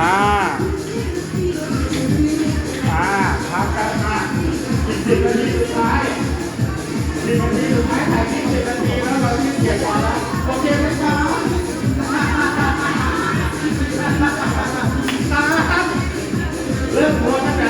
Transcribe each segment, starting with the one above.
อ่าอ่าพักกันมาสิบนาทีสุดท้ายสิบนาทีสุดท้ายถ่ายคลิปสิบนาทีแล้วเราที่เกียรติก่อนแล้วโอเคไหมครับเริ่มโพสตั้งแต่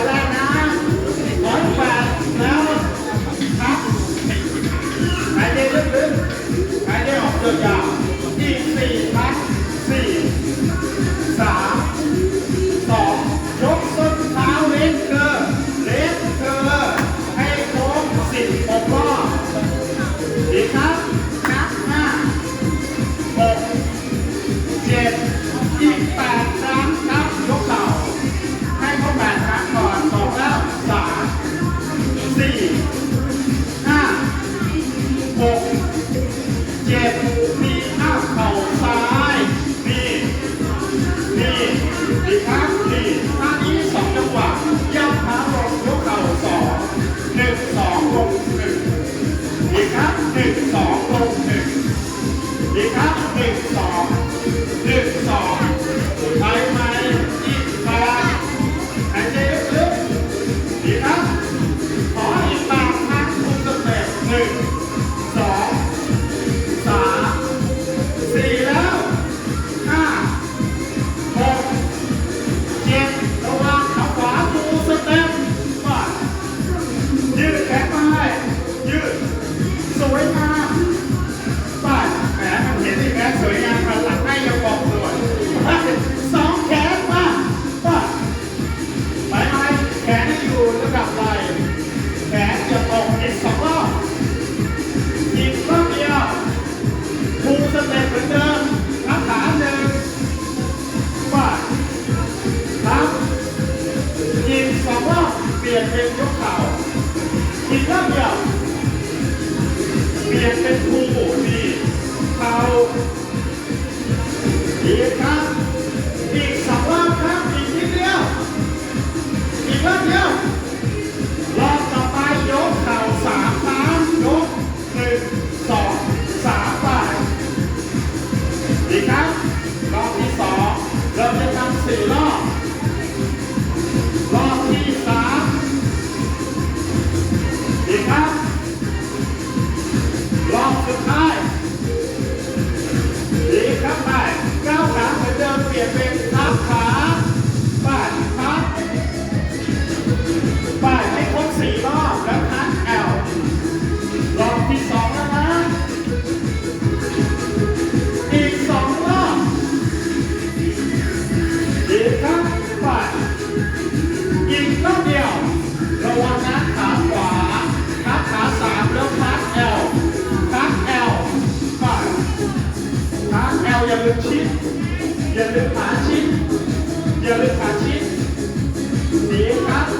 Tahu, 看 casa.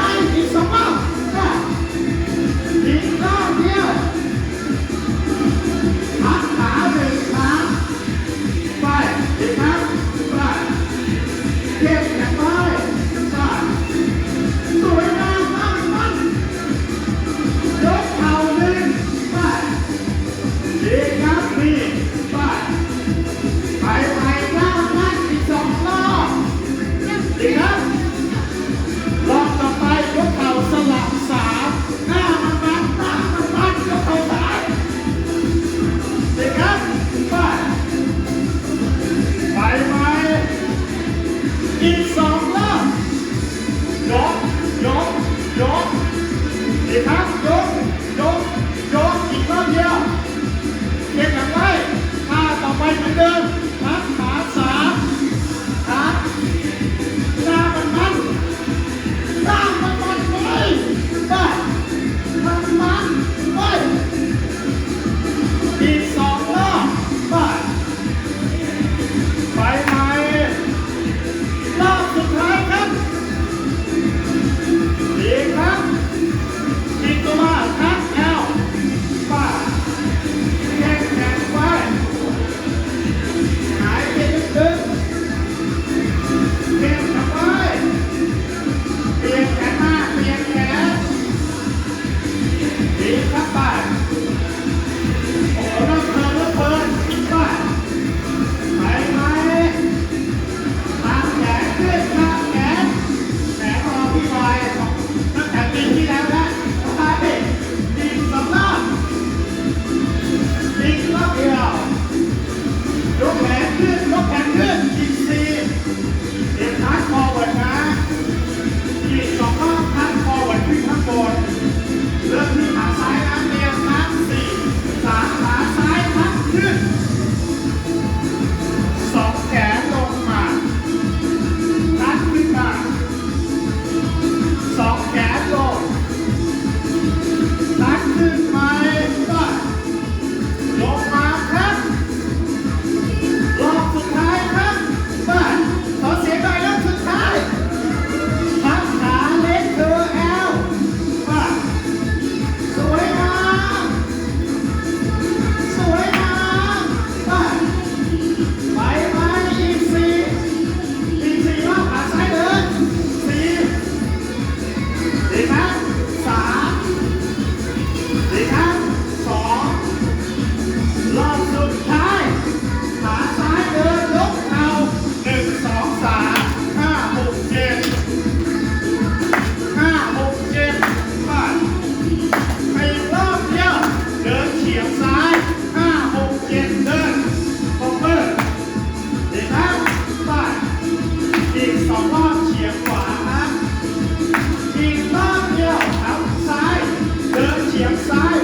É I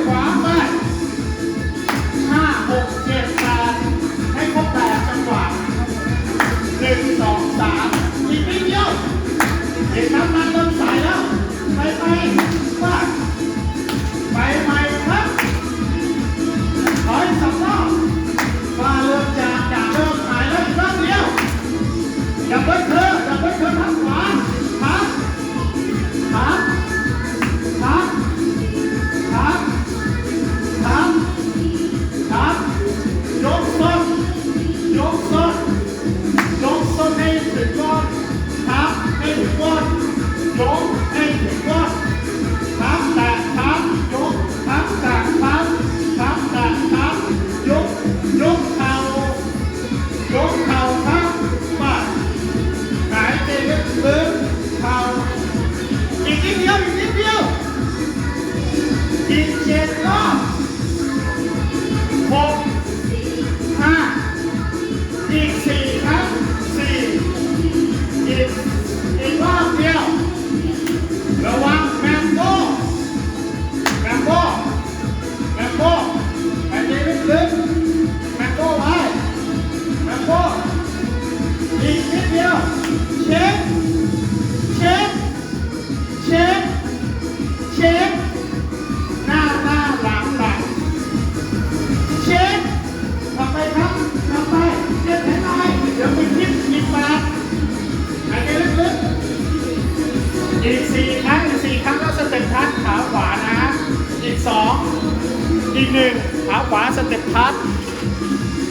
หนึ่งขาขวาสเต็ปพัด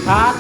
ทัด